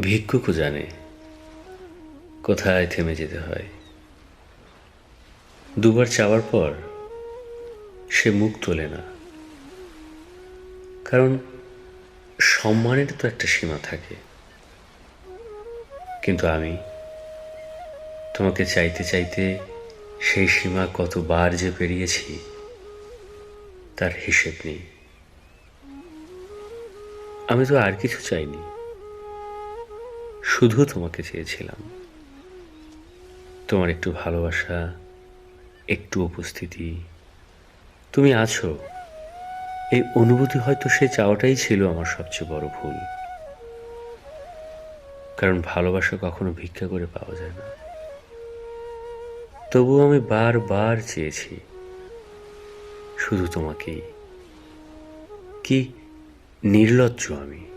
ভিক্ষুকও জানে কোথায় থেমে যেতে হয়। দুবার চাওয়ার পর সে মুখ তোলে না। কারণ সম্মানের তো একটা সীমা থাকে। কিন্তু আমি তোমাকে চাইতে চাইতে সেই সীমা কতবার যে পেরিয়েছি, তার হিসেব নেই। আমি তো আর কিছু চাইনি। শুধু তোমাকে চেয়েছিলাম। তোমার একটু ভালোবাসা, একটু উপস্থিতি। তুমি আছো। এই অনুভূতি হয়তো সে চাওয়াটাই ছিল আমার সবচেয়ে বড় ভুল। কারণ ভালোবাসা কখনো ভিক্ষা করে পাওয়া যায় না। তবুও আমি বারবার চেয়েছি শুধু তোমাকেই। কি নির্লজ্জ আমি।